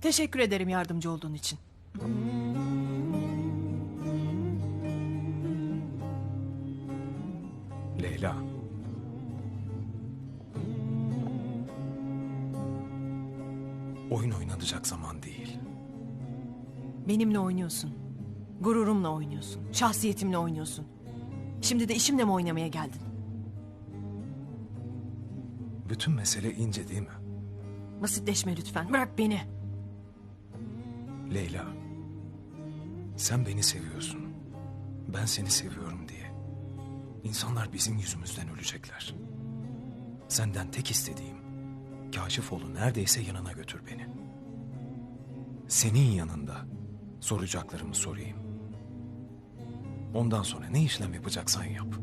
Teşekkür ederim yardımcı olduğun için. Leyla. Oyun oynanacak zaman değil. Benimle oynuyorsun. Gururumla oynuyorsun. Şahsiyetimle oynuyorsun. Şimdi de işimle mi oynamaya geldin? Bütün mesele ince değil mi? Basitleşme lütfen. Bırak beni. Leyla. Sen beni seviyorsun. Ben seni seviyorum diye. İnsanlar bizim yüzümüzden ölecekler. Senden tek istediğim Kaşifoğlu neredeyse yanına götür beni. Senin yanında soracaklarımı sorayım. Ondan sonra ne işlem yapacaksan yap.